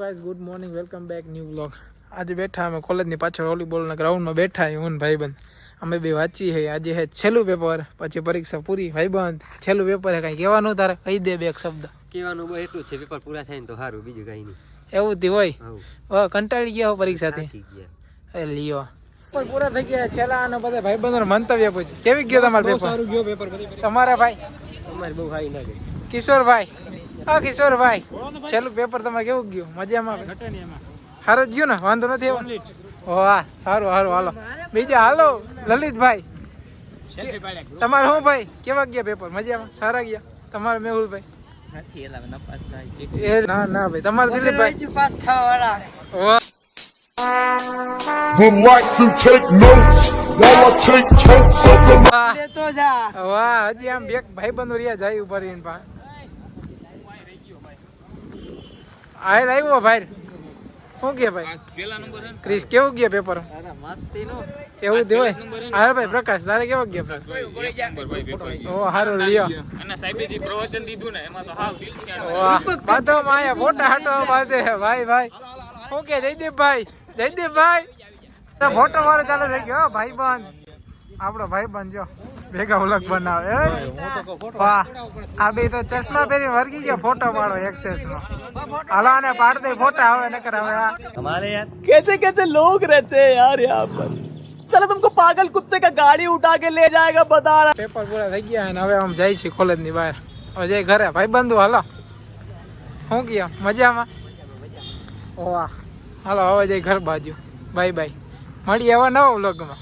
Guys good morning welcome back new blog આજે બેઠા અમે કોલેજની પાછળ વોલીબોલના ગ્રાઉન્ડમાં બેઠા હું ને ભાઈબંધ. અમે બે વાંચી છે આજે હે છેલ્લું પેપર પછી પરીક્ષા પૂરી ભાઈબંધ. છેલ્લું પેપર હે કાંઈ કહેવાનું તારે? કહી દે બે એક શબ્દ. કહેવાનું બસ એટલું છે પેપર પૂરા થાય ને તો સારું બીજું કઈ નહીં. એવું થી હોય? કંટાળી ગયા હો પરીક્ષાથી? એ લ્યો. પણ પૂરા થઈ ગયા છેલ્લા અને બધા ભાઈબંધો મંતવ્ય પૂછે કેવી ગયો તમારું પેપર સારું ગયો પેપર તમારા ભાઈ? અમારે બહુ ભાઈ ના ગઈ. કિશોરભાઈ? હા કિશોરભાઈ છેલ્લું પેપર તમારે કેવું ગયું? મજામાં? હારો જ ગયું ને? વાંધો નથી એવો વાહ સારું સારું હાલો. બીજા હાલો લલિતભાઈ. તમારે શું ભાઈ? કેવા ગયા પેપર મજામાં? સારા ગયા? તમારે મેહુલભાઈ ના ના ભાઈ તમારે દિલીપભાઈ. વાહ would like to take notes while I take totes of the વાહ વાહ હજી આમ બે ભાઈ બંધો રહ્યા જાય ઊભા રહીને પા આયર આવ્યો ભાઈ. શું કે ભાઈ? ક્રિસ કેવું ગયા પેપર એવું જ હોય? હા ભાઈ પ્રકાશ તારે કેવો ગયા પેપર ઓ હારો લ્યો. અને સાહેબજી પ્રવચન દીધું ને એમાં તો હાવ દિલથી બાતો માયા ફોટા હાટો બાતે ભાઈ ભાઈ. શું કે જયદીપભાઈ? જયદીપ ભાઈ ફોટો મારો ચાલુ થઈ ગયો હો, ભાઈ બંધ આપણો ભાઈ બંધ જો. ભેગા ઉલગ બનાવે હે? વાહ આ બે તો ચશ્મા પહેરી વર્ગી ગયા ફોટો પાડો એક્સેસ માં હાલો આને પાડ દે ફોટા હવે નકર હવે આ અમારે યાર कैसे कैसे लोग रहते हैं यार यहाँ पर चलो तुमको पागल कुत्ते का गाड़ी उठा के ले जाएगा बता रहा પેપર પૂરા થઈ ગયા અને હવે આમ જાય છે કોલેજ ની બહાર હવે જઈ ઘરે ભાઈ બંધુ હાલો શું ગયા મજામાં વાહ હાલો હવે જઈ ઘર બાજુ બાય બાય મળીએ હવે નવા વ્લોગમાં